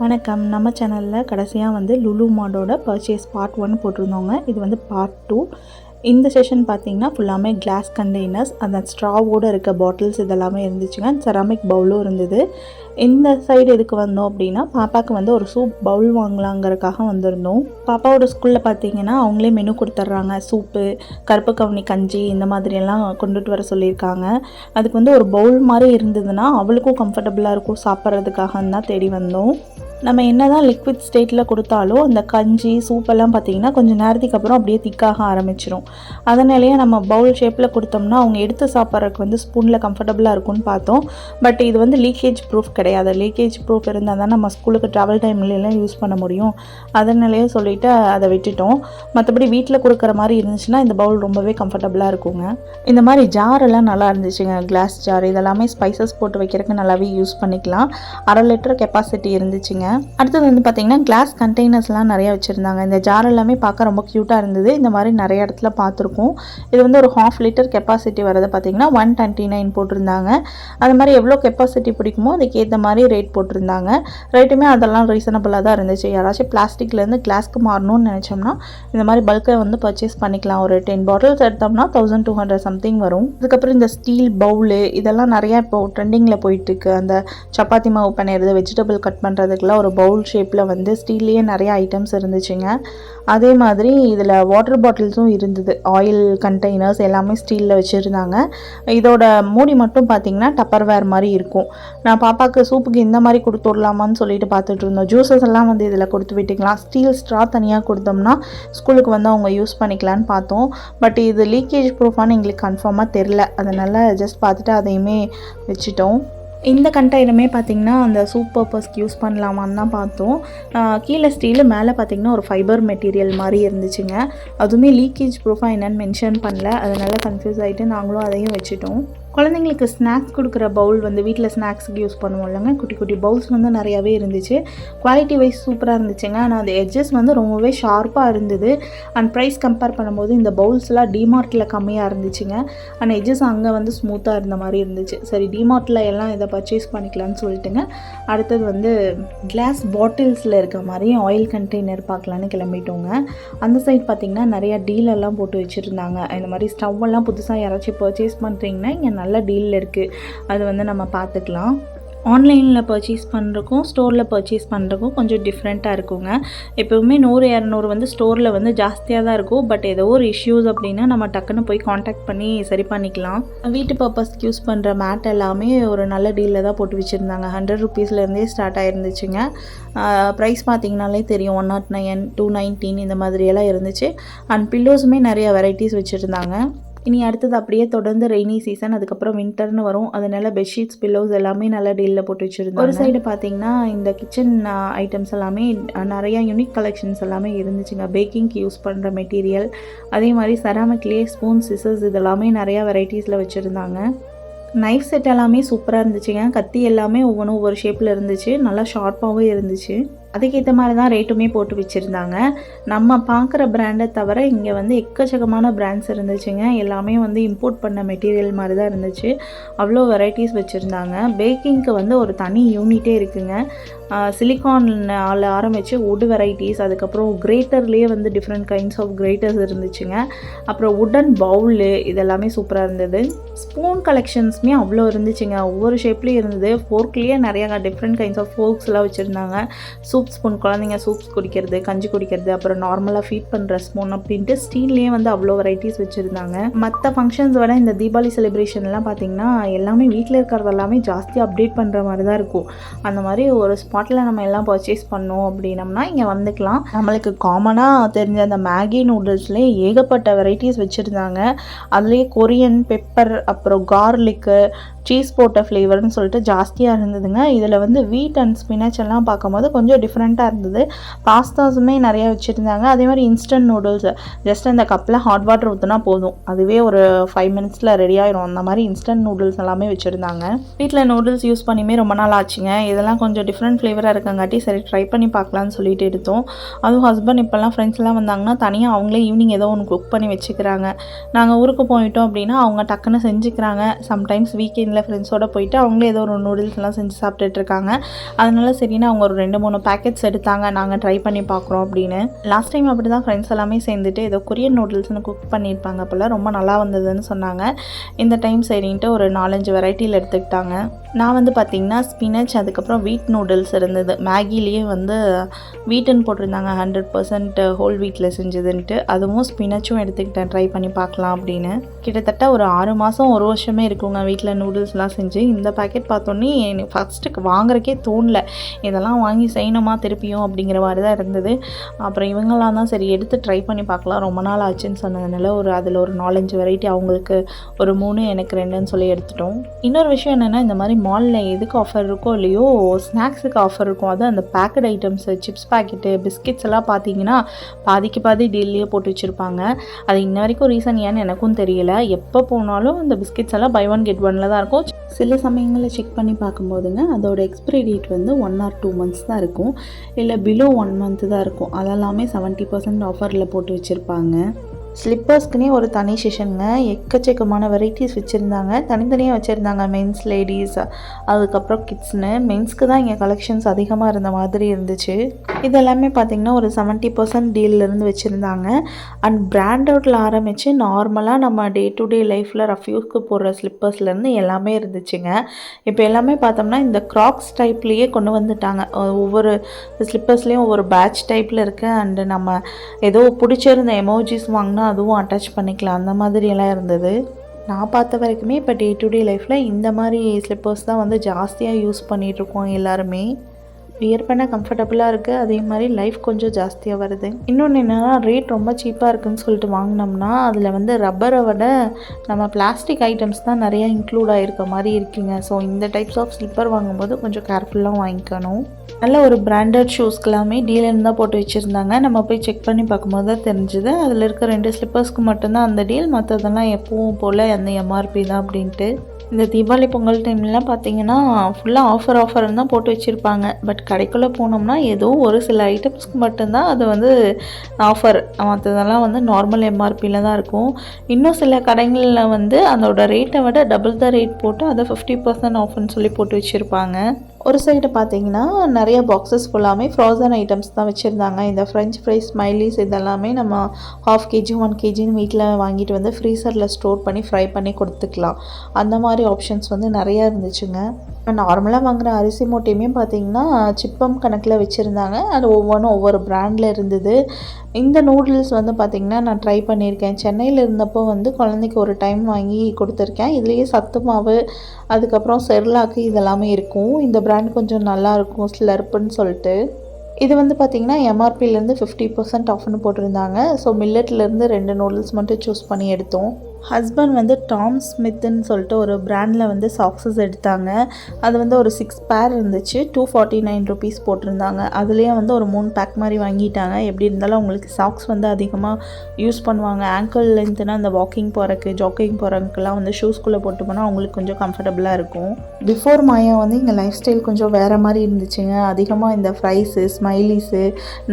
வணக்கம். நம்ம சேனலில் கடைசியாக வந்து லுலு மாடோட பர்ச்சேஸ் பார்ட் ஒன் போட்டிருந்தோங்க. இது வந்து பார்ட் டூ இந்த செஷன் பார்த்தீங்கன்னா ஃபுல்லாமே கிளாஸ் கண்டெய்னர்ஸ் அந்த ஸ்ட்ராவோடு இருக்க பாட்டில்ஸ் இதெல்லாமே இருந்துச்சுங்க. செராமிக் பவுலும் இருந்தது. இந்த சைடு எதுக்கு வந்தோம் அப்படின்னா பாப்பாவுக்கு வந்து ஒரு சூப் பவுல் வாங்கலாங்கிறதுக்காக வந்திருந்தோம். பாப்பாவோட ஸ்கூலில் பார்த்தீங்கன்னா அவங்களே மெனு கொடுத்துட்றாங்க சூப்பு கருப்பு கவுனி கஞ்சி இந்த மாதிரியெல்லாம் கொண்டுட்டு வர சொல்லியிருக்காங்க. அதுக்கு வந்து ஒரு பவுல் மாதிரி இருந்ததுன்னா அவளுக்கும் கம்ஃபர்டபுளாக இருக்கும் சாப்பிட்றதுக்காக தான் தேடி வந்தோம். நம்ம என்ன தான் லிக்விட் ஸ்டேட்டில் கொடுத்தாலும் அந்த கஞ்சி சூப்பெல்லாம் பார்த்தீங்கன்னா கொஞ்சம் நேரத்துக்கு அப்புறம் அப்படியே திக்காக ஆரம்பிச்சிடும் அதனாலேயே நம்ம பவுல் ஷேப்பில் கொடுத்தோம்னா அவங்க எடுத்து சாப்பிட்றதுக்கு வந்து ஸ்பூனில் கம்ஃபர்டபுளாக இருக்கும்னு பார்த்தோம். பட் இது வந்து லீக்கேஜ் ப்ரூஃப் கிடையாது. லீக்கேஜ் ப்ரூஃப் இருந்தால் தான் நம்ம ஸ்கூலுக்கு ட்ராவல் டைம்லலாம் யூஸ் பண்ண முடியும். அதனாலேயே சொல்லிவிட்டு அதை விட்டுட்டோம். மற்றபடி வீட்டில் கொடுக்குற மாதிரி இருந்துச்சுன்னா இந்த பவுல் ரொம்பவே கம்ஃபர்டபுளாக இருக்குங்க. இந்த மாதிரி ஜாரெல்லாம் நல்லா இருந்துச்சுங்க. கிளாஸ் ஜார் இதெல்லாமே ஸ்பைசஸ் போட்டு வைக்கிறதுக்கு நல்லாவே யூஸ் பண்ணிக்கலாம். அரை லிட்டர் கெப்பாசிட்டி இருந்துச்சுங்க. அடுத்தது வந்து பார்த்தீங்கன்னா கிளாஸ் கண்டெய்னர்ஸ்லாம் நிறைய வச்சுருந்தாங்க. இந்த ஜார் எல்லாமே பார்க்க ரொம்ப க்யூட்டாக இருந்தது. இந்த மாதிரி நிறைய இடத்துல பார்த்துருக்கோம். இது வந்து ஒரு ஹாஃப் லிட்டர் கெப்பாசிட்டி வரதை பார்த்தீங்கன்னா ஒன் டுவெண்ட்டி நைன் போட்டிருந்தாங்க. அது மாதிரி எவ்வளோ கெப்பாசிட்டி பிடிக்குமோ அதுக்கேற்ற மாதிரி ரேட் போட்டிருந்தாங்க. ரேட்டுமே அதெல்லாம் ரீசனபிளாக தான் இருந்துச்சு. யாராச்சும் பிளாஸ்டிக்லேருந்து கிளாஸ்க்கு மாறணும்னு நினச்சோம்னா இந்த மாதிரி பல்கை வந்து பர்ச்சேஸ் பண்ணிக்கலாம். ஒரு டென் பாட்டில்ஸ் எடுத்தோம்னா தௌசண்ட் டூ ஹண்ட்ரட் சம்திங் வரும். அதுக்கப்புறம் இந்த ஸ்டீல் பவுலு இதெல்லாம் நிறையா இப்போ ட்ரெண்டிங்கில் போயிட்டுருக்கு அந்த சப்பாத்தி மாவு பண்ணிடுறது வெஜிடபிள் கட் பண்ணுறதுக்குலாம் ஒரு பவுல் ஷேப்பில் வந்து ஸ்டீல்லையே நிறைய ஐட்டம்ஸ் இருந்துச்சுங்க. அதே மாதிரி இதில் வாட்டர் பாட்டில்ஸும் இருந்தது. ஆயில் கண்டெய்னர்ஸ் எல்லாமே ஸ்டீலில் வச்சுருந்தாங்க. இதோட மூடி மட்டும் பார்த்திங்கன்னா டப்பர் வேர் மாதிரி இருக்கும். நான் பாப்பாவுக்கு சூப்புக்கு இந்த மாதிரி கொடுத்து விடலாமான்னு சொல்லிட்டு பார்த்துட்டு இருந்தோம். ஜூஸஸ் எல்லாம் வந்து இதில் கொடுத்து விட்டுக்கலாம் ஸ்டீல் ஸ்ட்ரா தனியாக கொடுத்தோம்னா ஸ்கூலுக்கு வந்து அவங்க யூஸ் பண்ணிக்கலான்னு பார்த்தோம். பட் இது லீக்கேஜ் ப்ரூஃபானு எங்களுக்கு கன்ஃபார்மாக தெரில அதனால் ஜஸ்ட் பார்த்துட்டு அதையுமே வச்சுட்டோம். இந்த கண்டெய்னருமே பார்த்திங்கன்னா அந்த சூப் பர்பஸ்க்கு யூஸ் பண்ணலாமான்னு தான் பார்த்தோம். கீழே ஸ்டீலு மேலே பார்த்திங்கன்னா ஒரு ஃபைபர் மெட்டீரியல் மாதிரி இருந்துச்சுங்க. அதுவுமே லீக்கேஜ் ப்ரூஃபாக என்னென்னு மென்ஷன் பண்ணல. அதனால் கன்ஃபியூஸ் ஆகிட்டு நாங்களும் அதையும் வச்சுட்டோம். குழந்தைங்களுக்கு ஸ்நாக்ஸ் கொடுக்குற பவுல் வந்து வீட்டில் ஸ்நாக்ஸுக்கு யூஸ் பண்ணுவோம் இல்லைங்க. குட்டி குட்டி பவுல்ஸ் வந்து நிறையாவே இருந்துச்சு. குவாலிட்டி வைஸ் சூப்பராக இருந்துச்சுங்க. ஆனால் அந்த எட்ஜஸ் வந்து ரொம்பவே ஷார்ப்பாக இருந்தது. அண்ட் ப்ரைஸ் கம்பேர் பண்ணும்போது இந்த பவுல்ஸ்லாம் டிமார்ட்டில் கம்மியாக இருந்துச்சுங்க. அண்ட் எட்ஜஸ் அங்கே வந்து ஸ்மூத்தாக இருந்த மாதிரி இருந்துச்சு. சரி டிமார்ட்டில் எல்லாம் இதை பர்ச்சேஸ் பண்ணிக்கலாம்னு சொல்லிட்டுங்க. அடுத்தது வந்து கிளாஸ் பாட்டில்ஸில் இருக்க மாதிரி ஆயில் கண்டெய்னர் பார்க்கலான்னு கிளம்பிட்டோங்க. அந்த சைட் பார்த்திங்கன்னா நிறையா டீலெல்லாம் போட்டு வச்சுருந்தாங்க. இந்த மாதிரி ஸ்டவ் எல்லாம் புதுசாக யாராச்சும் பர்ச்சேஸ் பண்ணுறீங்கன்னா இங்கே நல்ல டீலில் இருக்குது அது வந்து நம்ம பார்த்துக்கலாம் ஆன்லைனில் பர்ச்சேஸ் பண்ணுறக்கும் ஸ்டோரில் பர்ச்சேஸ் பண்ணுறக்கும் கொஞ்சம் டிஃப்ரெண்ட்டாக இருக்குங்க. எப்போவுமே நூறு இரநூறு வந்து ஸ்டோரில் வந்து ஜாஸ்தியாக தான் இருக்கும். பட் ஏதோ ஒரு இஷ்யூஸ் அப்படின்னா நம்ம டக்குன்னு போய் காண்டாக்ட் பண்ணி சரி பண்ணிக்கலாம். வீட்டு பர்பஸ்க்கு யூஸ் பண்ணுற மேட் எல்லாமே ஒரு நல்ல டீலில் தான் போட்டு வச்சுருந்தாங்க. ஹண்ட்ரட் ருபீஸ்லேருந்தே ஸ்டார்ட் ஆகிருந்துச்சுங்க ப்ரைஸ் பார்த்தீங்கனாலே தெரியும். One naught nine two nineteen இந்த மாதிரியெல்லாம் இருந்துச்சு. அண்ட் பில்லோஸுமே நிறைய வெரைட்டிஸ் வச்சுருந்தாங்க. இனி அடுத்தது அப்படியே தொடர்ந்து ரெய்னி சீசன் அதுக்கப்புறம் வின்டர்னு வரும். அதனால பெட்ஷீட்ஸ் பில்லோஸ் எல்லாமே நல்லா டீலில் போட்டு வச்சுருந்தோம் ஒரு சைடு பார்த்தீங்கன்னா இந்த கிச்சன் ஐட்டம்ஸ் எல்லாமே நிறையா யூனிக் கலெக்ஷன்ஸ் எல்லாமே இருந்துச்சுங்க பேக்கிங்க்கு யூஸ் பண்ணுற மெட்டீரியல் அதே மாதிரி செராமிக்லேயே ஸ்பூன் சிசர்ஸ் இதெல்லாமே நிறையா வெரைட்டிஸில் வச்சுருந்தாங்க. நைஃப் செட் எல்லாமே சூப்பராக இருந்துச்சுங்க. கத்தி எல்லாமே ஒவ்வொன்றும் ஒவ்வொரு ஷேப்பில் இருந்துச்சு. நல்லா ஷார்ப்பாகவும் இருந்துச்சு. அதுக்கேற்ற மாதிரி தான் ரேட்டுமே போட்டு வச்சுருந்தாங்க. நம்ம பார்க்குற பிராண்டை தவிர இங்கே வந்து எக்கச்சக்கமான பிராண்ட்ஸ் இருந்துச்சுங்க. எல்லாமே வந்து இம்போர்ட் பண்ண மெட்டீரியல் மாதிரி தான் இருந்துச்சு. அவ்வளோ வெரைட்டிஸ் வச்சுருந்தாங்க. பேக்கிங்க்கு வந்து ஒரு தனி யூனிட்டே இருக்குங்க. சிலிக்கானில் ஆரம்பித்து வுட் வெரைட்டிஸ் அதுக்கப்புறம் கிரேட்டர்லேயே வந்து டிஃப்ரெண்ட் கைண்ட்ஸ் ஆஃப் கிரேட்டர்ஸ் இருந்துச்சுங்க. அப்புறம் உடன் பவுலு இதெல்லாமே சூப்பராக இருந்தது. ஸ்பூன் கலெக்ஷன்ஸுமே அவ்வளோ இருந்துச்சுங்க. ஒவ்வொரு ஷேப்லேயும் இருந்தது. ஃபோர்க்லேயே நிறையா டிஃப்ரெண்ட் கைண்ட்ஸ் ஆஃப் ஃபோர்க்ஸ்லாம் வச்சுருந்தாங்க. சூப் ஸ்பூன் குழந்தைங்க சூப்ஸ் குடிக்கிறது கஞ்சி குடிக்கிறது அப்புறம் நார்மலாக ஃபீட் பண்ணுற ஸ்பூன் அப்படின்ட்டு ஸ்டீல்லேயே வந்து அவ்வளோ வெரைட்டிஸ் வச்சுருந்தாங்க. மற்ற ஃபங்க்ஷன்ஸ் விட இந்த தீபாவளி செலிப்ரேஷன்லாம் பார்த்திங்கன்னா எல்லாமே வீட்டில் இருக்கிறது எல்லாமே ஜாஸ்தி அப்டேட் பண்ணுற மாதிரி தான் இருக்கும். அந்த மாதிரி ஒரு ஸ்பாட்டில் நம்ம எல்லாம் பர்ச்சேஸ் பண்ணோம் அப்படின்னம்னா இங்கே வந்துக்கலாம். நம்மளுக்கு காமனாக தெரிஞ்ச அந்த மேகி நூடுல்ஸ்லேயே ஏகப்பட்ட வெரைட்டிஸ் வச்சுருந்தாங்க. அதுலேயே கொரியன் பெப்பர் அப்புறம் கார்லிக்கு சீஸ் போட்ட ஃப்ளேவர்னு சொல்லிட்டு ஜாஸ்தியாக இருந்ததுங்க. இதில் வந்து வீட் அண்ட் ஸ்பினச் எல்லாம் பார்க்கும்போது கொஞ்சம் டிஃப்ரெண்ட்டாக இருந்தது. பாஸ்தாஸுமே நிறைய வச்சுருந்தாங்க. அதே மாதிரி இன்ஸ்டன்ட் நூடுல்ஸ் ஜஸ்ட் அந்த கப்பில் ஹாட் வாட்டர் ஊற்றினா போதும். அதுவே ஒரு ஃபைவ் மினிட்ஸில் ரெடி ஆயிரும். அந்த மாதிரி இன்ஸ்டன்ட் நூடுல்ஸ் எல்லாமே வச்சுருந்தாங்க. வீட்டில் நூடுல்ஸ் யூஸ் பண்ணியுமே ரொம்ப நாள் ஆச்சுங்க. இதெல்லாம் கொஞ்சம் டிஃப்ரெண்ட் ஃப்ளேவராக இருக்கங்காட்டி சரி ட்ரை பண்ணி பார்க்கலான்னு சொல்லிட்டு எடுத்தோம். அதுவும் ஹஸ்பண்ட் இப்போல்லாம் ஃப்ரெண்ட்ஸ்லாம் வந்தாங்கன்னா தனியாக அவங்களே ஈவினிங் ஏதோ ஒன்று குக் பண்ணி வச்சுக்கிறாங்க. நாங்கள் ஊருக்கு போயிட்டோம் அப்படின்னா அவங்க டக்குன்னு செஞ்சுக்கிறாங்க. சம்டைம்ஸ் வீக்கெண்டில் டைமில் ஃப்ரெண்ட்ஸோட போயிட்டு அவங்களே ஏதோ ஒரு நூடுல்ஸ்லாம் செஞ்சு சாப்பிட்டுட்டு இருக்காங்க. அதனால சரின்னு அவங்க ஒரு ரெண்டு மூணு பேக்கெட்ஸ் எடுத்தாங்க. நாங்கள் ட்ரை பண்ணி பார்க்குறோம் அப்படின்னு. லாஸ்ட் டைம் அப்படி தான் ஃப்ரெண்ட்ஸ் எல்லாமே சேர்ந்துட்டு ஏதோ கொரியன் நூடுல்ஸ்னு குக் பண்ணியிருப்பாங்க அப்போல்லாம் ரொம்ப நல்லா வந்ததுன்னு சொன்னாங்க. இந்த டைம் சரின்ட்டு ஒரு நாலஞ்சு வெரைட்டியில் எடுத்துக்கிட்டாங்க. நான் வந்து பார்த்திங்கன்னா ஸ்பினச் அதுக்கப்புறம் வீட் நூடுல்ஸ் இருந்தது. மேகிலேயே வந்து வீட்டுன்னு போட்டிருந்தாங்க ஹண்ட்ரட் பர்சன்ட் ஹோல் வீட்டில் செஞ்சதுன்ட்டு. அதுவும் ஸ்பினச்சும் எடுத்துக்கிட்டேன் ட்ரை பண்ணி பார்க்கலாம் அப்படின்னு. கிட்டத்தட்ட ஒரு ஆறு மாதம் ஒரு வருஷமே இருக்குங்க வீட்டில் நூடுல்ஸ்லாம் செஞ்சு. இந்த பேக்கெட் பார்த்தோன்னே எனக்கு ஃபஸ்ட்டு வாங்குறக்கே தோணல. இதெல்லாம் வாங்கி செய்யணுமா திருப்பியும் அப்படிங்கிற மாதிரி தான் இருந்தது. அப்புறம் இவங்கெல்லாம் தான் சரி எடுத்து ட்ரை பண்ணி பார்க்கலாம். ரொம்ப நாள் ஆச்சுன்னு சொன்னதுனால ஒரு அதில் ஒரு நாலஞ்சு வெரைட்டி அவங்களுக்கு ஒரு மூணு எனக்கு ரெண்டுன்னு சொல்லி எடுத்துட்டோம். இன்னொரு விஷயம் என்னென்னா இந்த மாதிரி மாலில் எதுக்கு ஆஃபர் இருக்கோ இல்லையோ ஸ்நாக்ஸுக்கு ஆஃபர் இருக்கும். அதுவும் அந்த packet items chips packet biscuits எல்லாம் பார்த்தீங்கன்னா பாதிக்கு பாதி டீல்லையே போட்டு வச்சுருப்பாங்க. அது இன்ன வரைக்கும் ரீசன் ஏன்னு எனக்கும் தெரியல. எப்போ போனாலும் இந்த பிஸ்கெட்ஸ் எல்லாம் பை ஒன் கெட் ஒன்ல தான் இருக்கும். சில சமயங்களில் செக் பண்ணி பார்க்கும்போதுங்க அதோட எக்ஸ்பிரி டேட் வந்து ஒன் ஆர் டூ மந்த்ஸ் தான் இருக்கும். இல்லை பிலோ ஒன் மந்த்து தான் இருக்கும். அதெல்லாமே செவன்ட்டி பர்சன்ட் ஆஃபரில் போட்டு வச்சுருப்பாங்க. ஸ்லிப்பர்ஸ்க்குனே ஒரு தனி செஷனுங்க எக்கச்சக்கமான வெரைட்டிஸ் வச்சுருந்தாங்க. தனித்தனியாக வச்சுருந்தாங்க மென்ஸ் லேடிஸ் அதுக்கப்புறம் கிட்ஸ்னு மென்ஸ்க்கு தான் இங்கே கலெக்ஷன்ஸ் அதிகமாக இருந்த மாதிரி இருந்துச்சு. இது எல்லாமே பார்த்திங்கன்னா ஒரு செவன்ட்டி பர்சன்ட் டீல்லேருந்து வச்சுருந்தாங்க. அண்ட் பிராண்டவுட்டில் ஆரம்பித்து நார்மலாக நம்ம டே டு டே லைஃப்பில் ரஃப்யூஸ்க்கு போடுற ஸ்லிப்பர்ஸ்லேருந்து எல்லாமே இருந்துச்சுங்க. இப்போ எல்லாமே பார்த்தோம்னா இந்த க்ராக்ஸ் டைப்லேயே கொண்டு வந்துட்டாங்க. ஒவ்வொரு ஸ்லிப்பர்ஸ்லேயும் ஒவ்வொரு பேட்ச் டைப்பில் இருக்குது அண்டு நம்ம ஏதோ பிடிச்சிருந்த எமோஜிஸ் வாங்கினா அதுவும் அட்டாச் பண்ணிக்கலாம். அந்த மாதிரியெல்லாம் இருந்தது. நான் பார்த்த வரைக்குமே இப்போ டே டு டே லைஃப்பில் இந்த மாதிரி ஸ்லிப்பர்ஸ் தான் வந்து ஜாஸ்தியாக யூஸ் பண்ணிகிட்ருக்கோம் எல்லாருமே. வியர் பண்ண கம்ஃபர்டபுளாக இருக்குது அதே மாதிரி லைஃப் கொஞ்சம் ஜாஸ்தியாக வருது. இன்னொன்று என்னென்னா ரேட் ரொம்ப சீப்பாக இருக்குன்னு சொல்லிட்டு வாங்கினோம்னா அதில் வந்து ரப்பரை விட நம்ம பிளாஸ்டிக் ஐட்டம்ஸ் தான் நிறையா இன்க்ளூட் ஆகிருக்க மாதிரி இருக்குங்க. ஸோ இந்த டைப்ஸ் ஆஃப் ஸ்லிப்பர் வாங்கும்போது கொஞ்சம் கேர்ஃபுல்லாக வாங்கிக்கணும். நல்ல ஒரு பிராண்டட் ஷூஸ்க்கெல்லாமே டீலர்னு தான் போட்டு வச்சுருந்தாங்க. நம்ம போய் செக் பண்ணி பார்க்கும்போது தான் தெரிஞ்சுது. அதில் இருக்க ரெண்டு ஸ்லிப்பர்ஸ்க்கு மட்டும்தான் அந்த டீல் மற்றதெல்லாம் எப்பவும் போல் அந்த எம்ஆர்பி தான் அப்படின்ட்டு. இந்த தீபாவளி பொங்கல் டைம்லலாம் பார்த்தீங்கன்னா ஃபுல்லாக ஆஃபர் ஆஃபர்னு தான் போட்டு வச்சுருப்பாங்க. பட் கடைக்குள்ளே போனோம்னா ஏதோ ஒரு சில ஐட்டம்ஸ்க்கு மட்டும்தான் அது வந்து ஆஃபர் மற்றதெல்லாம் வந்து நார்மல் எம்ஆர்பியில் தான் இருக்கும். இன்னும் சில கடைகளில் வந்து அதோட ரேட்டை விட டபுள் த ரேட் போட்டு அதை ஃபிஃப்டி பர்சன்ட் ஆஃப்னு சொல்லி போட்டு வச்சுருப்பாங்க. ஒரு சைடு பார்த்தீங்கன்னா நிறைய பாக்ஸஸ் ஃபுல்லாமே ஃப்ரோசன் ஐட்டம்ஸ் தான் வச்சுருந்தாங்க. இந்த ஃப்ரெஞ்ச் ஃப்ரைஸ் ஸ்மைலிஸ் இதெல்லாமே நம்ம ஹாஃப் கேஜி ஒன் கேஜின்னு வீட்டில் வாங்கிட்டு வந்து ஃப்ரீசரில் ஸ்டோர் பண்ணி ஃப்ரை பண்ணி கொடுத்துக்கலாம். அந்த மாதிரி ஆப்ஷன்ஸ் வந்து நிறையா இருந்துச்சுங்க. நார்மலாக வாங்குகிற அரிசி மூட்டையுமே பார்த்தீங்கன்னா சிப்பம் கணக்கில் வச்சுருந்தாங்க. அது ஒவ்வொன்றும் ஒவ்வொரு பிராண்டில் இருந்தது. இந்த நூடுல்ஸ் வந்து பார்த்திங்கன்னா நான் ட்ரை பண்ணியிருக்கேன். சென்னையில் இருந்தப்போ வந்து குழந்தைக்கு ஒரு டைம் வாங்கி கொடுத்துருக்கேன். இதுலேயே சத்து மாவு அதுக்கப்புறம் செர்லாக்கு இதெல்லாமே இருக்கும். இந்த பிராண்ட் கொஞ்சம் நல்லாயிருக்கும் ஸ்லர்ப்புன்னு சொல்லிட்டு. இது வந்து பார்த்திங்கன்னா எம்ஆர்பிலேருந்து ஃபிஃப்டி பர்சன்ட் ஆஃப்னு போட்டிருந்தாங்க. ஸோ மில்லட்லேருந்து ரெண்டு நூடுல்ஸ் மட்டும் சூஸ் பண்ணி எடுத்தோம். ஹஸ்பண்ட் வந்து டாம் ஸ்மித்துன்னு சொல்லிட்டு ஒரு ப்ராண்டில் வந்து சாக்ஸஸ் எடுத்தாங்க. அது வந்து ஒரு சிக்ஸ் பேர் இருந்துச்சு. டூ ஃபார்ட்டி நைன் ருபீஸ் போட்டிருந்தாங்க. அதுலேயே வந்து ஒரு மூணு பேக் மாதிரி வாங்கிட்டாங்க. எப்படி இருந்தாலும் அவங்களுக்கு சாக்ஸ் வந்து அதிகமாக யூஸ் பண்ணுவாங்க. ஆங்கிள் லென்த்துனா அந்த வாக்கிங் போகிறக்கு ஜாக்கிங் போகிறதுக்கெல்லாம் வந்து ஷூஸ்குள்ளே போட்டு போனால் அவங்களுக்கு கொஞ்சம் கம்ஃபர்டபுளாக இருக்கும். பிஃபோர் மாயா வந்து இங்கே லைஃப் ஸ்டைல் கொஞ்சம் வேறு மாதிரி இருந்துச்சுங்க. அதிகமாக இந்த ஃப்ரைஸு ஸ்மைலிஸு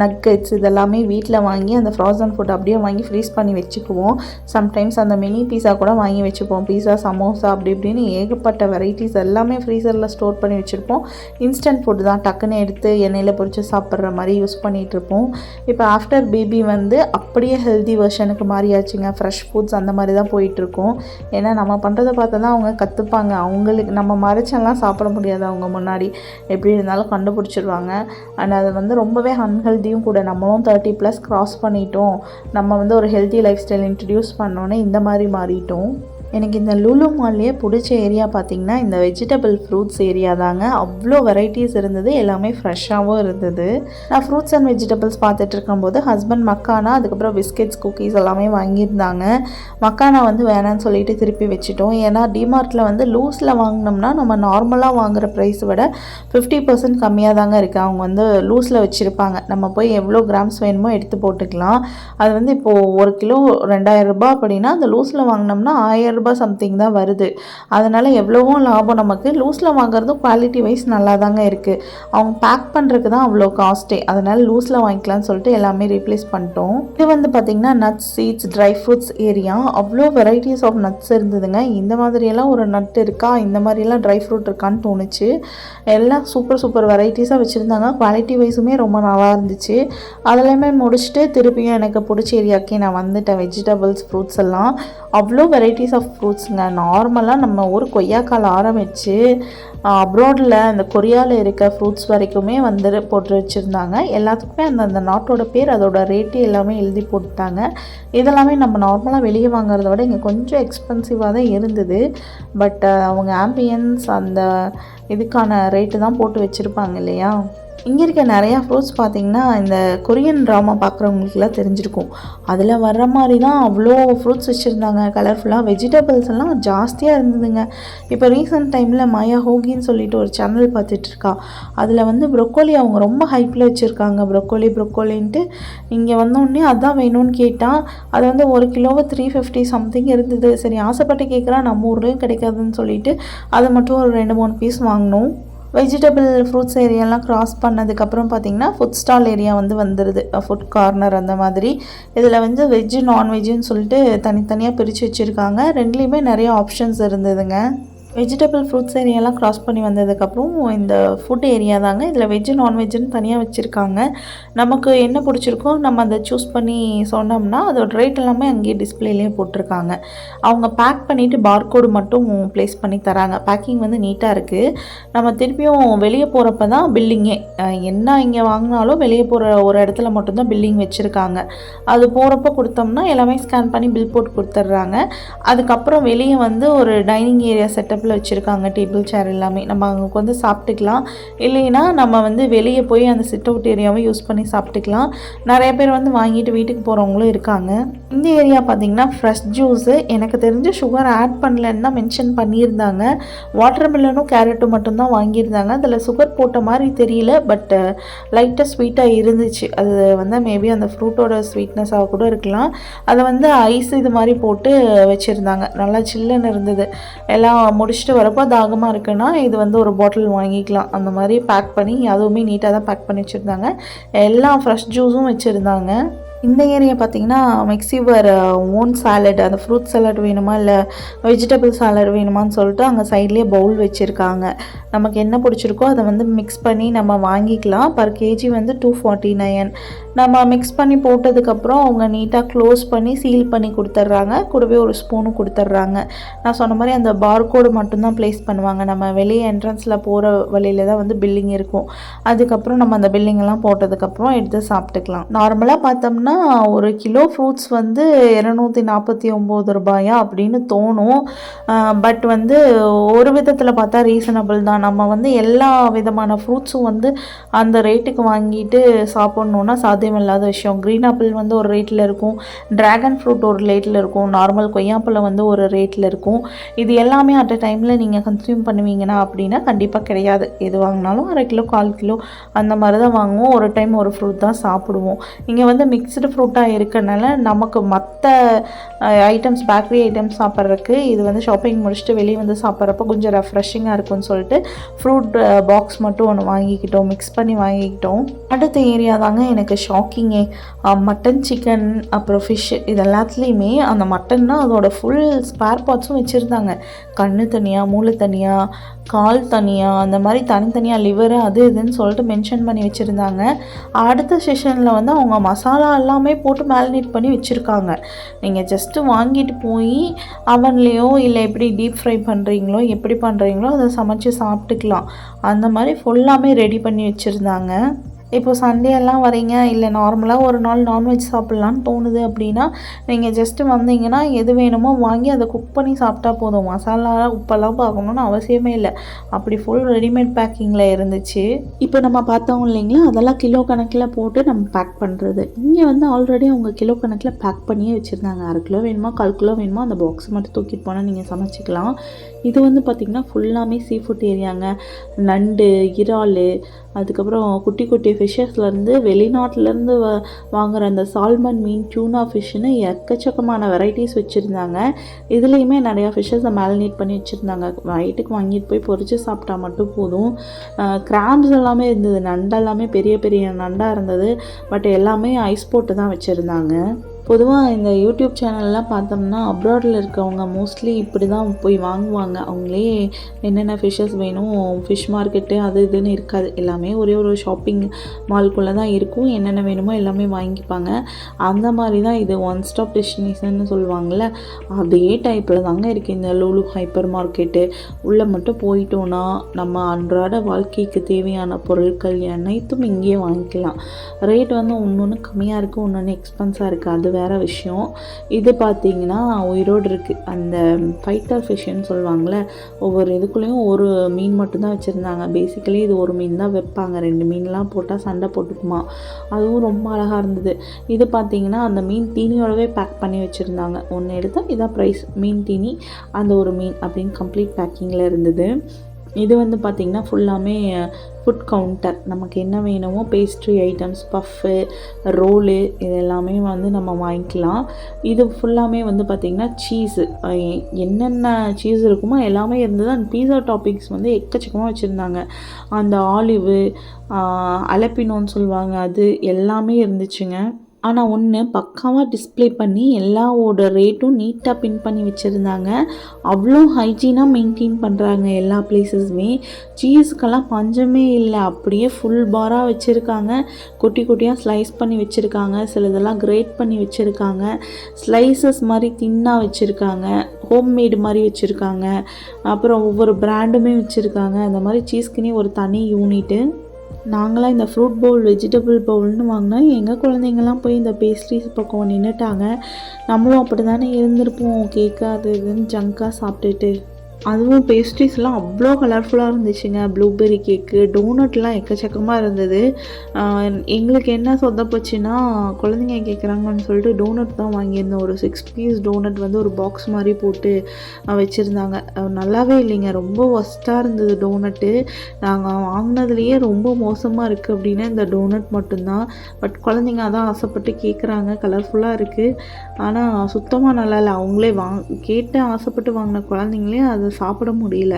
நக்கெட்ஸ் இதெல்லாமே வீட்டில் வாங்கி அந்த ஃப்ராசன் ஃபுட் அப்படியே வாங்கி ஃப்ரீஸ் பண்ணி வச்சுக்குவோம். சம்டைம்ஸ் அந்த மினி பீஸா கூட வாங்கி வச்சுப்போம். பீஸா சமோசா அப்படி இப்படின்னு ஏகப்பட்ட வெரைட்டிஸ் எல்லாமே ஃப்ரீசரில் ஸ்டோர் பண்ணி வச்சுருப்போம். இன்ஸ்டன்ட் ஃபுட் தான். டக்குன்னு எடுத்து எண்ணெயில் பொரித்து சாப்பிட்ற மாதிரி யூஸ் பண்ணிகிட்டு இருப்போம். இப்போ ஆஃப்டர் பேபி வந்து அப்படியே ஹெல்தி வெர்ஷனுக்கு மாறியாச்சுங்க. ஃப்ரெஷ் ஃபுட்ஸ் அந்த மாதிரி தான் போயிட்டுருக்கோம் ஏன்னா நம்ம பண்ணுறதை பார்த்து தான் அவங்க கற்றுப்பாங்க அவங்களுக்கு நம்ம மறைச்செல்லாம் சாப்பிட முடியாது அவங்க முன்னாடி. எப்படி இருந்தாலும் கண்டுபிடிச்சிருவாங்க. அண்ட் அது வந்து ரொம்பவே அன்ஹெல்த்தியும் கூட. நம்மளும் தேர்ட்டி ப்ளஸ் க்ராஸ் பண்ணிட்டோம். நம்ம வந்து ஒரு ஹெல்த்தி லைஃப் ஸ்டைல் இன்ட்ரடியூஸ் பண்ணோன்னே இந்த மாதிரி मारी टों। எனக்கு இந்த லுலு மால்லையே பிடிச்ச ஏரியா பார்த்திங்கன்னா இந்த வெஜிடபிள் ஃப்ரூட்ஸ் ஏரியா தாங்க. அவ்வளோ வெரைட்டிஸ் இருந்தது எல்லாமே ஃப்ரெஷ்ஷாகவும் இருந்தது. நான் ஃப்ரூட்ஸ் அண்ட் வெஜிடபிள்ஸ் பார்த்துட்டு இருக்கும்போது ஹஸ்பண்ட் மக்கானா அதுக்கப்புறம் பிஸ்கெட்ஸ் குக்கீஸ் எல்லாமே வாங்கியிருந்தாங்க. மக்கானா வந்து வேணான்னு சொல்லிட்டு திருப்பி வச்சுட்டோம். ஏன்னா டிமார்ட்டில் வந்து லூஸில் வாங்கினோம்னா நம்ம நார்மலாக வாங்குற ப்ரைஸ் விட ஃபிஃப்டி பர்சன்ட் கம்மியாக தாங்க இருக்குது அவங்க வந்து லூஸில் வச்சுருப்பாங்க. நம்ம போய் எவ்வளோ கிராம்ஸ் வேணுமோ எடுத்து போட்டுக்கலாம். அது வந்து இப்போது ஒரு கிலோ ரெண்டாயிரம் ரூபாய் அப்படின்னா அந்த லூஸில் வாங்கினோம்னா ஆயிரம் ரூபாய் சம்திங் தான் வருது. அதனால் எவ்வளவோ லாபம் நமக்கு. லூஸில் வாங்குறதும் குவாலிட்டி வைஸ் நல்லா தாங்க இருக்குது அவங்க பேக் பண்ணுறதுக்கு தான் அவ்வளோ காஸ்ட்டே அதனால் லூஸில் வாங்கிக்கலாம்னு சொல்லிட்டு எல்லாமே ரீப்ளேஸ் பண்ணிட்டோம். இது வந்து பார்த்திங்கன்னா nuts seeds dry fruits area அவ்வளோ வெரைட்டிஸ் ஆஃப் நட்ஸ் இருந்ததுங்க. இந்த மாதிரியெல்லாம் ஒரு நட் இருக்கா? இந்த மாதிரியெல்லாம் ட்ரை ஃப்ரூட் இருக்கான்னு தோணுச்சு. எல்லாம் சூப்பர் சூப்பர் வெரைட்டிஸாக வச்சுருந்தாங்க. குவாலிட்டி வைஸுமே ரொம்ப நல்லா இருந்துச்சு. அதெல்லாமே முடிச்சுட்டு திருப்பியும் எனக்கு பிடிச்ச ஏரியாக்கே நான் வந்துட்டேன். வெஜிடபிள்ஸ் ஃப்ரூட்ஸ் எல்லாம். அவ்வளோ வெரைட்டிஸ் ஆஃப் ஃப்ரூட்ஸுங்க. நார்மலாக நம்ம ஒரு கொய்யாக்கால் ஆரம்பித்து அப்ராடில் அந்த கொரியாவில் இருக்க ஃப்ரூட்ஸ் வரைக்குமே வந்து போட்டு வச்சுருந்தாங்க. எல்லாத்துக்குமே அந்த அந்த நாட்டோட பேர் அதோட ரேட்டு எல்லாமே எழுதி போட்டாங்க இதெல்லாமே நம்ம நார்மலாக வெளியே வாங்குறத விட இங்கே கொஞ்சம் எக்ஸ்பென்சிவாக தான் இருந்தது. பட் அவங்க ஆம்பியன்ஸ் அந்த இதுக்கான ரேட்டு தான் போட்டு வச்சுருப்பாங்க இல்லையா? இங்கே இருக்க நிறையா ஃப்ரூட்ஸ் பார்த்திங்கன்னா இந்த கொரியன் ட்ராமா பார்க்குறவங்களுக்குலாம் தெரிஞ்சிருக்கும். அதில் வர்ற மாதிரி தான் அவ்வளோ ஃப்ரூட்ஸ் வச்சுருந்தாங்க. கலர்ஃபுல்லாக வெஜிடபிள்ஸ் எல்லாம் ஜாஸ்தியாக இருந்ததுங்க. இப்போ ரீசெண்ட் டைமில் மாயா ஹோகின்னு சொல்லிட்டு ஒரு சேனல் பார்த்துட்ருக்கா அதில் வந்து ப்ரொக்கோலி அவங்க ரொம்ப ஹைப்பில் வச்சுருக்காங்க. ப்ரொக்கோலி ப்ரொக்கோலின்ட்டு இங்கே வந்தோடனே அதுதான் வேணும்னு கேட்டால் அது வந்து ஒரு கிலோவை த்ரீ ஃபிஃப்டி சம்திங் இருந்தது. சரி ஆசைப்பட்டு கேட்குறா நம்ம ஊர்லேயும் கிடைக்காதுன்னு சொல்லிட்டு அதை மட்டும் ஒரு ரெண்டு மூணு பீஸ் வாங்கினோம் வெஜிடபிள் ஃப்ரூட்ஸ் ஏரியாலாம் க்ராஸ் பண்ணதுக்கப்புறம் பார்த்திங்கன்னா ஃபுட் ஸ்டால் ஏரியா வந்து வந்துடுது ஃபுட் கார்னர் அந்த மாதிரி. இதில் வந்து வெஜ்ஜு நான்வெஜ்ஜுன்னு சொல்லிட்டு தனித்தனியாக பிரித்து வச்சுருக்காங்க. ரெண்டுலேயுமே நிறைய ஆப்ஷன்ஸ் இருந்ததுங்க. வெஜிடபிள் ஃப்ரூட்ஸ் ஏரியாலாம் க்ராஸ் பண்ணி வந்ததுக்கப்புறம் இந்த ஃபுட் ஏரியா தாங்க. இதில் வெஜ்ஜு நான்வெஜ்ஜுன்னு தனியாக வச்சுருக்காங்க. நமக்கு என்ன பிடிச்சிருக்கோ நம்ம அதை சூஸ் பண்ணி சொன்னோம்னா அதோட ரேட் எல்லாமே அங்கேயே டிஸ்பிளேலேயே போட்டிருக்காங்க. அவங்க பேக் பண்ணிவிட்டு பார்கோடு மட்டும் ப்ளேஸ் பண்ணி தராங்க. பேக்கிங் வந்து நீட்டாக இருக்குது நம்ம திருப்பியும் வெளியே போகிறப்ப தான் பில்லிங்கே என்ன இங்கே வாங்கினாலும் வெளியே போகிற ஒரு இடத்துல மட்டும்தான் பில்லிங் வச்சுருக்காங்க. அது போகிறப்ப கொடுத்தோம்னா எல்லாமே ஸ்கேன் பண்ணி பில் போட்டு கொடுத்துட்றாங்க. அதுக்கப்புறம் வெளியே வந்து ஒரு டைனிங் ஏரியா செட்டப் செட்டப்பில் வச்சுருக்காங்க டேபிள் சேர் எல்லாமே. நம்ம அங்கே வந்து சாப்பிட்டுக்கலாம். இல்லைன்னா நம்ம வந்து வெளியே போய் அந்த சிட் அவுட் ஏரியாவை யூஸ் பண்ணி சாப்பிட்டுக்கலாம். நிறைய பேர் வந்து வாங்கிட்டு வீட்டுக்கு போகிறவங்களும் இருக்காங்க. இந்த ஏரியா பார்த்திங்கன்னா ஃப்ரெஷ் ஜூஸு எனக்கு தெரிஞ்சு சுகர் ஆட் பண்ணலன்னு தான் மென்ஷன் பண்ணியிருந்தாங்க. வாட்டர் மில்லனும் கேரட்டும் மட்டும்தான் வாங்கியிருந்தாங்க. அதில் சுகர் போட்ட மாதிரி தெரியல பட் லைட்டாக ஸ்வீட்டாக இருந்துச்சு. அது வந்து மேபி அந்த ஃப்ரூட்டோட ஸ்வீட்னஸாக கூட இருக்கலாம். அதை வந்து ஐஸ் இது மாதிரி போட்டு வச்சுருந்தாங்க. நல்லா சில்லுன்னு இருந்தது. எல்லாம் முடி முடிச்சுட்டு வரப்போ தாகமாக இருக்குன்னா இது வந்து ஒரு பாட்டில் வாங்கிக்கலாம். அந்த மாதிரி பேக் பண்ணி அதுவுமே நீட்டாக தான் பேக் பண்ணி வச்சுருந்தாங்க. எல்லா ஃப்ரெஷ் ஜூஸும் வச்சுருந்தாங்க. இந்த ஏரியா பார்த்தீங்கன்னா மெக்சிவர் ஓன் சாலட் அந்த ஃப்ரூட் சாலட் வேணுமா இல்லை வெஜிடபிள் சாலட் வேணுமான்னு சொல்லிட்டு அங்கே சைட்லேயே பவுல் வச்சுருக்காங்க. நமக்கு என்ன பிடிச்சிருக்கோ அதை வந்து மிக்ஸ் பண்ணி நம்ம வாங்கிக்கலாம். பர் கேஜி வந்து டூ ஃபார்ட்டி நைன் நம்ம மிக்ஸ் பண்ணி போட்டதுக்கப்புறம் அவங்க நீட்டாக க்ளோஸ் பண்ணி சீல் பண்ணி கொடுத்துட்றாங்க. கூடவே ஒரு ஸ்பூனும் கொடுத்துட்றாங்க. நான் சொன்ன மாதிரி அந்த பார்கோடு மட்டும்தான் ப்ளேஸ் பண்ணுவாங்க. நம்ம வெளியே என்ட்ரன்ஸில் போகிற வழியில் தான் வந்து பில்லிங் இருக்கும். அதுக்கப்புறம் நம்ம அந்த பில்லிங்கெல்லாம் போட்டதுக்கப்புறம் எடுத்து சாப்பிட்டுக்கலாம். நார்மலாக பார்த்தோம்னா ஒரு கிலோ ஃப்ரூட்ஸ் வந்து இரநூத்தி நாற்பத்தி ஒம்பது ரூபாயா அப்படின்னு தோணும். பட் வந்து ஒரு விதத்தில் பார்த்தா ரீசனபிள் தான். நம்ம வந்து எல்லா விதமான ஃப்ரூட்ஸும் வந்து அந்த ரேட்டுக்கு வாங்கிட்டு சாப்பிட்ணுன்னா சாத்தியமில்லாத விஷயம். க்ரீன் ஆப்பிள் வந்து ஒரு ரேட்டில் இருக்கும். ட்ராகன் ஃப்ரூட் ஒரு ரேட்டில் இருக்கும். நார்மல் கொய்யாப்பழம் வந்து ஒரு ரேட்டில் இருக்கும். இது எல்லாமே அட் அ டைமில் நீங்கள் கன்சியூம் பண்ணுவீங்கன்னா அப்படின்னா கண்டிப்பாக கிடையாது. எது வாங்கினாலும் அரை கிலோ கால் கிலோ அந்த மாதிரி தான் வாங்குவோம். ஒரு டைம் ஒரு ஃப்ரூட் தான் சாப்பிடுவோம். இங்கே வந்து மிக்ஸ்டு மிக்ஸ்டு ஃப்ரூட்டாக இருக்கனால நமக்கு மற்ற ஐட்டம்ஸ் பேக்கரி ஐட்டம்ஸ் சாப்பிட்றதுக்கு இது வந்து ஷாப்பிங் முடிச்சுட்டு வெளியே வந்து சாப்பிட்றப்ப கொஞ்சம் ரெஃப்ரெஷிங்காக இருக்கும்னு சொல்லிட்டு ஃப்ரூட் பாக்ஸ் மட்டும் ஒன்று வாங்கிக்கிட்டோம் மிக்ஸ் பண்ணி வாங்கிக்கிட்டோம். அடுத்த ஏரியா தாங்க எனக்கு ஷாக்கிங்கே மட்டன் சிக்கன் அப்புறம் ஃபிஷ் இது எல்லாத்துலேயுமே அந்த மட்டன்னா அதோட ஃபுல் ஸ்பேர் பார்ட்ஸும் வச்சுருந்தாங்க. கண்ணு தனியாக மூளை தனியாக கால் தனியாக அந்த மாதிரி தனித்தனியாக லிவரு அது இதுன்னு சொல்லிட்டு மென்ஷன் பண்ணி வச்சுருந்தாங்க. அடுத்த செஷனில் வந்து அவங்க மசாலாலாம் எல்லாமே போட்டு மேரினேட் பண்ணி வச்சுருக்காங்க. நீங்கள் ஜஸ்ட்டு வாங்கிட்டு போய் அவன்லேயோ இல்லை எப்படி டீப் ஃப்ரை பண்ணுறீங்களோ எப்படி பண்ணுறீங்களோ அதை சமைச்சு சாப்பிட்டுக்கலாம். அந்த மாதிரி ஃபுல்லாமே ரெடி பண்ணி வச்சுருந்தாங்க. இப்போ சண்டே எல்லாம் வரீங்க இல்லை நார்மலாக ஒரு நாள் நான்வெஜ் சாப்பிட்லான்னு தோணுது அப்படின்னா நீங்கள் ஜஸ்ட்டு வந்தீங்கன்னா எது வேணுமோ வாங்கி அதை குக் பண்ணி சாப்பிட்டா போதும். மசாலா உப்பெல்லாம் பார்க்கணுன்னு அவசியமே இல்லை. அப்படி ஃபுல் ரெடிமேட் பேக்கிங்கில் இருந்துச்சு. இப்போ நம்ம பார்த்தோம் இல்லைங்களா? அதெல்லாம் கிலோ கணக்கில் போட்டு நம்ம பேக் பண்ணுறது இங்கே வந்து ஆல்ரெடி அவங்க கிலோ கணக்கில் பேக் பண்ணியே வச்சுருந்தாங்க. அரை கிலோ வேணுமா கால் கிலோ வேணுமோ அந்த பாக்ஸ் மட்டும் தூக்கிட்டு போனால் நீங்கள் சமைச்சிக்கலாம். இது வந்து பார்த்திங்கன்னா ஃபுல்லாமே சீ ஃபுட் ஏரியாங்க. நண்டு இறால் அதுக்கப்புறம் குட்டி குட்டி ஃபிஷ்ஷஸ்லேருந்து வெளிநாட்டிலேருந்து வ வாங்குகிற அந்த சால்மன் மீன் டியூனா ஃபிஷ்ஷுன்னு எக்கச்சக்கமான வெரைட்டிஸ் வச்சுருந்தாங்க. இதுலேயுமே நிறையா ஃபிஷ்ஷஸை மேலினேட் பண்ணி வச்சுருந்தாங்க. வயிட்டுக்கு வாங்கிட்டு போய் பொறிச்சு சாப்பிட்டா மட்டும் போதும். கிராப்ஸ் எல்லாமே இருந்தது. நண்டெல்லாமே பெரிய பெரிய நண்டாக இருந்தது. பட் எல்லாமே ஐஸ் போட்டு தான் வச்சுருந்தாங்க. பொதுவாக இந்த யூடியூப் சேனல்லாம் பார்த்தோம்னா அப்ராடில் இருக்கவங்க மோஸ்ட்லி இப்படி தான் போய் வாங்குவாங்க. அவங்களே என்னென்ன ஃபிஷ்ஷஸ் வேணும் ஃபிஷ் மார்க்கெட்டு அது இதுன்னு இருக்காது. எல்லாமே ஒரே ஒரு ஷாப்பிங் மால்குள்ளே தான் இருக்கும். என்னென்ன வேணுமோ எல்லாமே வாங்கிப்பாங்க. அந்த மாதிரி தான் இது ஒன் ஸ்டாப் டெஸ்டினேஷன் சொல்லுவாங்கள்ல அதே டைப்பில் தாங்க இருக்குது இந்த லூலு ஹைப்பர் மார்க்கெட்டு உள்ளே மட்டும் போயிட்டோன்னா நம்ம அன்றாட வாழ்க்கைக்கு தேவையான பொருட்கள் அனைத்தும் இங்கேயே வாங்கிக்கலாம். ரேட் வந்து ஒன்று ஒன்று கம்மியாக இருக்குது ஒன்று ஒன்று எக்ஸ்பென்ஸாக இருக்குது அது வேறு விஷயம். இது பார்த்தீங்கன்னா உயிரோடு இருக்குது அந்த ஃபைட்டர் ஃபிஷ்ஷுன்னு சொல்லுவாங்கள்ல ஒவ்வொரு இதுக்குள்ளேயும் ஒரு மீன் மட்டும்தான் வச்சுருந்தாங்க. பேசிக்கலி இது ஒரு மீன் தான் வைப்பாங்க. ரெண்டு மீன்லாம் போட்டால் சண்டை போட்டுக்குமா. அதுவும் ரொம்ப அழகாக இருந்தது. இது பார்த்தீங்கன்னா அந்த மீன் தீனியோடவே பேக் பண்ணி வச்சுருந்தாங்க. ஒன்று எடுத்தால் இதான் ப்ரைஸ் மீன் தீனி அந்த ஒரு மீன் அப்படின்னு கம்ப்ளீட் பேக்கிங்கில் இருந்தது. இது வந்து பார்த்திங்கன்னா ஃபுல்லாமே ஃபுட் கவுண்டர் நமக்கு என்ன வேணுமோ பேஸ்ட்ரி ஐட்டம்ஸ் பஃப்பு ரோலு இது எல்லாமே வந்து நம்ம வாங்கிக்கலாம். இது ஃபுல்லாமே வந்து பார்த்திங்கன்னா சீஸு என்னென்ன சீஸ் இருக்குமோ எல்லாமே இருந்தது. அந்த பீஸா டாப்பிக்ஸ் வந்து எக்கச்சக்கமாக வச்சுருந்தாங்க. அந்த ஆலிவு அலப்பினோன்னு சொல்லுவாங்க. அது எல்லாமே இருந்துச்சுங்க. ஆனால் ஒன்று பக்காவாக டிஸ்ப்ளே பண்ணி எல்லாவோட ரேட்டும் நீட்டாக பின் பண்ணி வச்சுருந்தாங்க. அவ்வளோ ஹைஜீனாக மெயின்டைன் பண்ணுறாங்க எல்லா பிளேசஸுமே சீஸுக்கெல்லாம் பஞ்சமே இல்லை. அப்படியே ஃபுல் பாராக வச்சுருக்காங்க. குட்டி குட்டியாக ஸ்லைஸ் பண்ணி வச்சுருக்காங்க. சிலதெல்லாம் கிரேட் பண்ணி வச்சுருக்காங்க. ஸ்லைசஸ் மாதிரி தின்னாக வச்சுருக்காங்க. ஹோம்மேடு மாதிரி வச்சுருக்காங்க. அப்புறம் ஒவ்வொரு பிராண்டுமே வச்சுருக்காங்க. அந்த மாதிரி சீஸ்க்குனே ஒரு தனி யூனிட்டு நாங்களாம் இந்த ஃப்ரூட் பவுல் வெஜிடபிள் பவுல்னு வாங்கினா எங்கள் குழந்தைங்கள்லாம் போய் இந்த பேஸ்ட்ரிஸ் பக்கம் நின்றுட்டாங்க நம்மளும் அப்படி தானே இருந்திருப்போம். கேக்கு அது இதுன்னு ஜங்காக சாப்பிட்டுட்டு. அதுவும் பேஸ்ட்ரிஸ்லாம் அவ்வளோ கலர்ஃபுல்லாக இருந்துச்சுங்க. ப்ளூபெர்ரி கேக்கு டோனட்லாம் எக்கச்சக்கமாக இருந்தது. எங்களுக்கு என்ன சொதப்போச்சுன்னா குழந்தைங்க கேட்குறாங்கன்னு சொல்லிட்டு டோனட் தான் வாங்கியிருந்தோம். ஒரு சிக்ஸ் பீஸ் டோனட் வந்து ஒரு பாக்ஸ் மாதிரி போட்டு வச்சுருந்தாங்க. நல்லாவே இல்லைங்க. ரொம்ப ஒஸ்ட்டாக இருந்தது டோனட்டு நாங்கள் வாங்கினதுலேயே ரொம்ப மோசமாக இருக்குது அப்படின்னா இந்த டோனட் மட்டும்தான். பட் குழந்தைங்க அதான் ஆசைப்பட்டு கேட்குறாங்க கலர்ஃபுல்லாக இருக்குது ஆனால் சுத்தமாக நல்லா இல்லை. அவங்களே வாங் கேட்டு ஆசைப்பட்டு வாங்கின குழந்தைங்களே அதை சாப்பிட முடியல.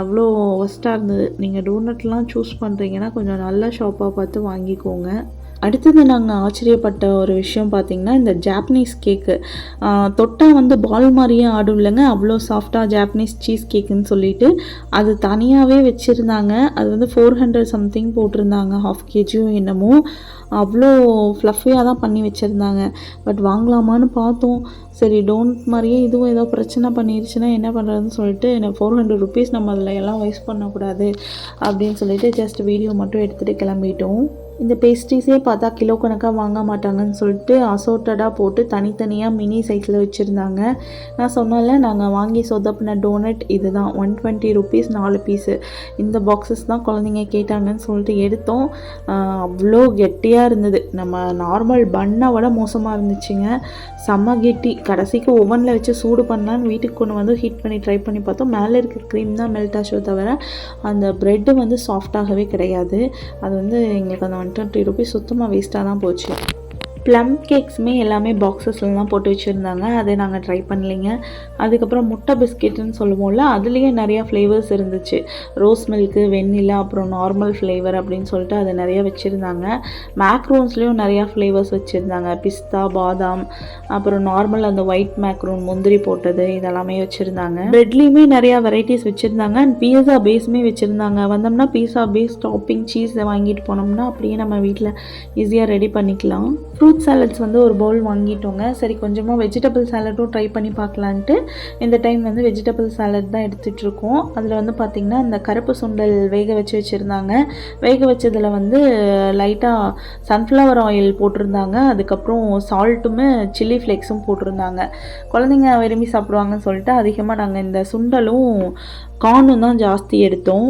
அவ்வளோ ஒஸ்ட்டாக இருந்தது. நீங்கள் டோனட்லாம் சூஸ் பண்ணுறீங்கன்னா கொஞ்சம் நல்ல ஷாப்பாக பார்த்து வாங்கிக்கோங்க. அடுத்தது நாங்கள் ஆச்சரியப்பட்ட ஒரு விஷயம் பார்த்திங்கன்னா இந்த ஜாப்பனீஸ் கேக்கு தொட்டால் வந்து பால் மாதிரியே ஆடும் இல்லைங்க. அவ்வளோ சாஃப்டாக ஜாப்பனீஸ் சீஸ் கேக்குன்னு சொல்லிட்டு அது தனியாகவே வச்சுருந்தாங்க. அது வந்து ஃபோர் ஹண்ட்ரட் சம்திங் போட்டிருந்தாங்க. ஹாஃப் கேஜியும் என்னமோ. அவ்வளோ ஃப்ளஃபியாக தான் பண்ணி வச்சுருந்தாங்க. பட் வாங்கலாமான்னு பார்த்தோம். சரி டோன்ட் மாதிரியே இதுவும் ஏதோ பிரச்சனை பண்ணிருச்சுன்னா என்ன பண்ணுறதுன்னு சொல்லிட்டு எனக்கு ஃபோர் ஹண்ட்ரட் ருபீஸ் நம்ம அதில் எல்லாம் வேஸ்ட் பண்ணக்கூடாது அப்படின்னு சொல்லிட்டு ஜஸ்ட் வீடியோ மட்டும் எடுத்துகிட்டு கிளம்பிட்டோம். இந்த பேஸ்ட்ரிஸே பார்த்தா கிலோ கணக்காக வாங்க மாட்டாங்கன்னு சொல்லிட்டு அசோட்டடாக போட்டு தனித்தனியாக மினி சைஸில் வச்சுருந்தாங்க. நான் சொன்னால நாங்கள் வாங்கி சொதப்பின டோனட் இதுதான். ஒன் டுவெண்ட்டி ருபீஸ் நாலு பீஸு இந்த பாக்ஸஸ் தான் குழந்தைங்க கேட்டாங்கன்னு சொல்லிட்டு எடுத்தோம். அவ்வளோ கெட்டியாக இருந்தது. நம்ம நார்மல் பண்ணை விட மோசமாக இருந்துச்சுங்க. செம்ம கெட்டி. கடைசிக்கு ஒவனில் வச்சு சூடு பண்ணலான்னு வீட்டுக்கு கொண்டு வந்து ஹீட் பண்ணி ட்ரை பண்ணி பார்த்தோம். மேலே இருக்க க்ரீம் தான் மெல்ட் ஆச்சோ தவிர அந்த ப்ரெட்டு வந்து சாஃப்டாகவே கிடையாது. அது வந்து எங்களுக்கு அந்த ஒன் டுவெண்ட்டி ருபீஸ் சுத்தமாக வேஸ்ட்டாக தான் போச்சு. ப்ளம் கேக்ஸுமே எல்லாமே பாக்ஸஸ்லாம் போட்டு வச்சுருந்தாங்க. அதை நாங்கள் ட்ரை பண்ணலைங்க. அதுக்கப்புறம் முட்டை பிஸ்கெட்டுன்னு சொல்லுவோம்ல அதுலேயே நிறையா ஃப்ளேவர்ஸ் இருந்துச்சு. ரோஸ் மில்க்கு வெண்ணிலா அப்புறம் நார்மல் ஃப்ளேவர் அப்படின்னு சொல்லிட்டு அதை நிறைய வச்சுருந்தாங்க. மேக்ரோன்ஸ்லேயும் நிறையா ஃப்ளேவர்ஸ் வச்சுருந்தாங்க. பிஸ்தா பாதாம் அப்புறம் நார்மல் அந்த ஒயிட் மேக்ரோன் முந்திரி போட்டது இதெல்லாமே வச்சுருந்தாங்க. ப்ரெட்லேயுமே நிறையா வெரைட்டிஸ் வச்சுருந்தாங்க. அண்ட் பீஸா பேஸுமே வச்சுருந்தாங்க. வந்தோம்னா பீஸா பேஸ் டாப்பிங் சீஸ் வாங்கிட்டு போனோம்னா அப்படியே நம்ம வீட்டில் ஈஸியாக ரெடி பண்ணிக்கலாம். ஃப்ரூட் சாலட்ஸ் வந்து ஒரு பவுல் வாங்கிட்டோங்க. சரி கொஞ்சமாக வெஜிடபிள் சாலட்டும் ட்ரை பண்ணி பார்க்கலான்ட்டு இந்த டைம் வந்து வெஜிடபிள் சாலட் தான் எடுத்துகிட்ருக்கோம் அதில் வந்து பார்த்திங்கன்னா இந்த கருப்பு சுண்டல் வேக வச்சு வச்சுருந்தாங்க. வேக வச்சதில் வந்து லைட்டாக சன்ஃப்ளவர் ஆயில் போட்டிருந்தாங்க. அதுக்கப்புறம் சால்ட்டுமே சில்லி ஃப்ளேக்ஸும் போட்டிருந்தாங்க. குழந்தைங்க விரும்பி சாப்பிடுவாங்கன்னு சொல்லிட்டு அதிகமாக நாங்கள் இந்த சுண்டலும் கார்னும் தான் ஜாஸ்தி எடுத்தோம்.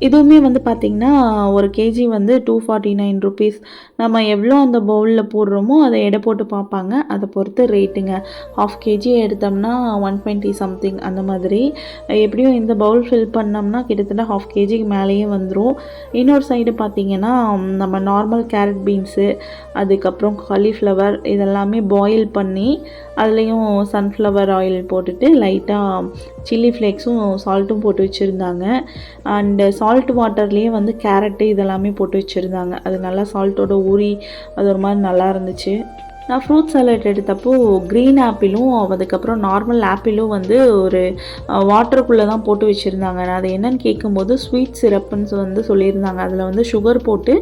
இதுவுமே வந்து பார்த்திங்கன்னா ஒரு கேஜி வந்து டூ ஃபார்ட்டி நைன் ருபீஸ் நம்ம எவ்வளோ அந்த பவுலில் போடுறோமோ அதை எடை போட்டு பார்ப்பாங்க அதை பொறுத்து ரேட்டுங்க ஹாஃப் கேஜி எடுத்தோம்னா ஒன் டுவெண்ட்டி சம்திங் அந்த மாதிரி. எப்படியும் இந்த பவுல் ஃபில் பண்ணோம்னா கிட்டத்தட்ட ஹாஃப் கேஜிக்கு மேலேயே வந்துடும் இன்னொரு சைடு பார்த்திங்கன்னா நம்ம நார்மல் கேரட் பீன்ஸு அதுக்கப்புறம் காலிஃப்ளவர் இதெல்லாமே பாயில் பண்ணி அதுலேயும் சன்ஃப்ளவர் ஆயில் போட்டுட்டு லைட்டாக சில்லி ஃப்ளேக்ஸும் சால்ட்டும் போட்டு வச்சுருந்தாங்க. அண்டு சால்ட் வாட்டர்லேயே வந்து கேரட்டு இதெல்லாமே போட்டு வச்சுருந்தாங்க. அது நல்லா சால்ட்டோட ஊறி அது ஒரு மாதிரி நல்லா இருந்துச்சு. நான் ஃப்ரூட் சாலட் எடுத்தப்போ க்ரீன் ஆப்பிளும் அதுக்கப்புறம் நார்மல் ஆப்பிளும் வந்து ஒரு வாட்டருக்குள்ளே தான் போட்டு வச்சுருந்தாங்க. நான் அது என்னென்னு கேட்கும்போது ஸ்வீட் சிரப்புன்னு வந்து சொல்லியிருந்தாங்க. அதில் வந்து சுகர் போட்டு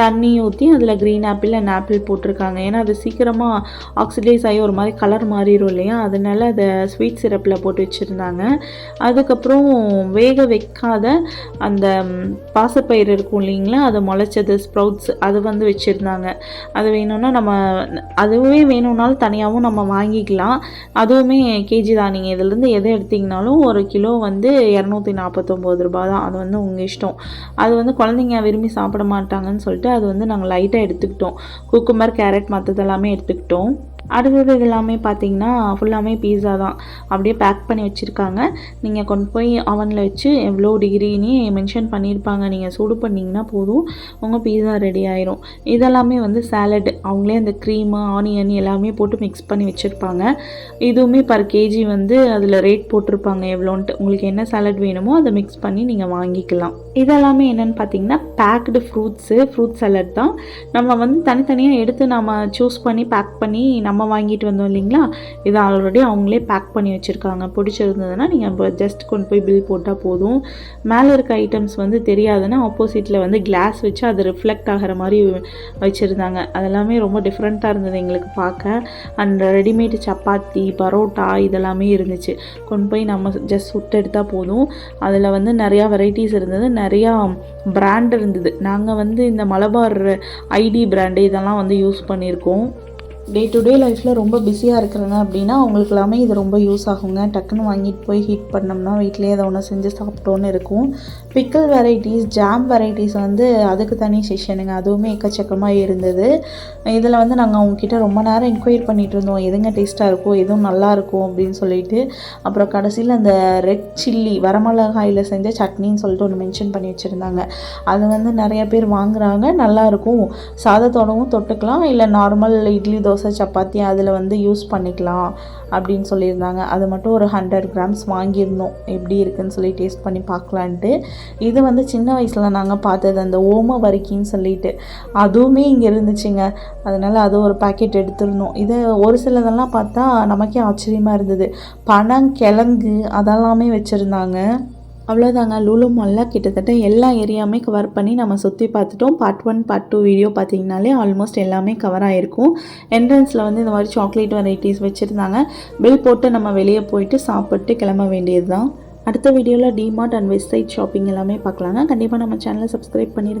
தண்ணி ஊற்றி அதில் க்ரீன் ஆப்பிள் அண்ட் ஆப்பிள் போட்டிருக்காங்க. ஏன்னா அது சீக்கிரமாக ஆக்சிடைஸ் ஆகி ஒரு மாதிரி கலர் மாறிடும் இல்லையா? அதனால் அதை ஸ்வீட் சிரப்பில் போட்டு வச்சுருந்தாங்க. அதுக்கப்புறம் வேக வைக்காத அந்த பாசப்பயிர் இருக்கும் இல்லைங்களா? அதை முளைச்சது ஸ்ப்ரவுட்ஸ் அது வந்து வச்சுருந்தாங்க. அது வேணும்னா நம்ம அது அதுவே வேணும்னாலும் தனியாகவும் நம்ம வாங்கிக்கலாம். அதுவுமே கேஜி தான். நீங்கள் இதுலேருந்து எதை எடுத்திங்கனாலும் ஒரு கிலோ வந்து இரநூத்தி நாற்பத்தொம்போது ரூபா தான். அது வந்து உங்கள் இஷ்டம். அது வந்து குழந்தைங்க விரும்பி சாப்பிட மாட்டாங்கன்னு சொல்லிட்டு அது வந்து நாங்கள் லைட்டாக எடுத்துக்கிட்டோம். குக்கும்பர் கேரட் மற்றதெல்லாமே எடுத்துக்கிட்டோம். அடுத்தது எல்லாமே பார்த்தீங்கன்னா ஃபுல்லாமே பீஸா தான். அப்படியே பேக் பண்ணி வச்சுருக்காங்க. நீங்கள் கொண்டு போய் அவனில் வச்சு எவ்வளோ டிகிரின்னு மென்ஷன் பண்ணியிருப்பாங்க. நீங்கள் சூடு பண்ணிங்கன்னா போதும். உங்கள் பீஸா ரெடி ஆயிரும். இதெல்லாமே வந்து சேலட் அவங்களே அந்த க்ரீமு ஆனியன் எல்லாமே போட்டு மிக்ஸ் பண்ணி வச்சுருப்பாங்க. இதுவுமே பர் கேஜி வந்து அதில் ரேட் போட்டிருப்பாங்க எவ்வளோன்ட்டு. உங்களுக்கு என்ன சாலட் வேணுமோ அதை மிக்ஸ் பண்ணி நீங்கள் வாங்கிக்கலாம். இதெல்லாமே என்னென்னு பார்த்தீங்கன்னா பேக்டு ஃப்ரூட்ஸு ஃப்ரூட் சாலட் தான். நம்ம வந்து தனித்தனியாக எடுத்து நம்ம சூஸ் பண்ணி பேக் பண்ணி நம்ம வாங்கிட்டு வந்தோம் இல்லைங்களா? இது ஆல்ரெடி அவங்களே பேக் பண்ணி வச்சுருக்காங்க. பிடிச்சிருந்ததுன்னா நீங்கள் இப்போ ஜஸ்ட் கொண்டு போய் பில் போட்டால் போதும். மேலே இருக்க ஐட்டம்ஸ் வந்து தெரியாதுன்னா ஆப்போசிட்டில் வந்து கிளாஸ் வச்சு அது ரிஃப்ளெக்ட் ஆகிற மாதிரி வச்சுருந்தாங்க. அதெல்லாமே ரொம்ப டிஃப்ரெண்ட்டாக இருந்தது எங்களுக்கு பார்க்க. அண்ட் ரெடிமேட் சப்பாத்தி பரோட்டா இதெல்லாமே இருந்துச்சு. கொண்டு போய் நம்ம ஜஸ்ட் சுட்டு எடுத்தால் போதும். அதில் வந்து நிறையா வெரைட்டிஸ் இருந்தது. நிறையா பிராண்ட் இருந்தது. நாங்கள் வந்து இந்த மலபார் ஐடி பிராண்டு இதெல்லாம் வந்து யூஸ் பண்ணியிருக்கோம். டே டு டே லைஃப்பில் ரொம்ப பிஸியாக இருக்கிறாங்க அப்படின்னா அவங்களுக்கு எல்லாமே இது ரொம்ப யூஸ் ஆகுங்க. டக்குன்னு வாங்கிட்டு போய் ஹீட் பண்ணோம்னா வீட்லேயே அதை ஒன்று செஞ்சு சாப்பிட்டோன்னு இருக்கும். பிக்கிள் வெரைட்டிஸ் ஜாம் வெரைட்டிஸ் வந்து அதுக்கு தனி செஷனுங்க அதுவுமே எக்கச்சக்கமாக இருந்தது. இதில் வந்து நாங்கள் அவங்கக்கிட்ட ரொம்ப நேரம் என்கொயர் பண்ணிகிட்டு இருந்தோம். எதுங்க டேஸ்ட்டாக இருக்கும்? எதுவும் நல்லாயிருக்கும் அப்படின்னு சொல்லிட்டு. அப்புறம் கடைசியில் அந்த ரெட் சில்லி வரமிளகாயில் செஞ்ச சட்னின்னு சொல்லிட்டு ஒன்று மென்ஷன் பண்ணி வச்சுருந்தாங்க. அது வந்து நிறைய பேர் வாங்குகிறாங்க நல்லாயிருக்கும் சாதத்தோடவும் தொட்டுக்கலாம். இல்லை நார்மல் இட்லி தோசை சப்பாத்தி அதில் வந்து யூஸ் பண்ணிக்கலாம் அப்படின்னு சொல்லியிருந்தாங்க. அது மட்டும் ஒரு ஹண்ட்ரட் கிராம்ஸ் வாங்கியிருந்தோம். எப்படி இருக்குதுன்னு சொல்லி டேஸ்ட் பண்ணி பார்க்கலான்ட்டு. இது வந்து சின்ன வயசில் நாங்கள் பார்த்தது அந்த ஓம வரிக்கின்னு சொல்லிட்டு. அதுவுமே இங்கே இருந்துச்சுங்க. அதனால் அது ஒரு பேக்கெட் எடுத்துருந்தோம் இது ஒரு சிலதெல்லாம் பார்த்தா நமக்கே ஆச்சரியமாக இருந்தது. பனங்கிழங்கு அதெல்லாமே வச்சுருந்தாங்க. அவ்வளோதாங்க லூலு மாலில் கிட்டத்தட்ட எல்லா ஏரியாவுமே கவர் பண்ணி நம்ம சுற்றி பார்த்துட்டோம். Part one part two video பார்த்தீங்கனாலே ஆல்மோஸ்ட் எல்லாமே கவர் ஆகிருக்கும் என்ட்ரன்ஸில் வந்து இந்த மாதிரி சாக்லேட் வெரைட்டிஸ் வச்சுருந்தாங்க. பில் போட்டு நம்ம வெளியே போயிட்டு சாப்பிட்டு கிளம்ப வேண்டியது தான் அடுத்த வீடியோவில் டிமார்ட் அண்ட் வெப்சைட் ஷாப்பிங் எல்லாமே பார்க்கலாங்க. கண்டிப்பாக நம்ம சேனலை சப்ஸ்கிரைப் பண்ணிடுங்க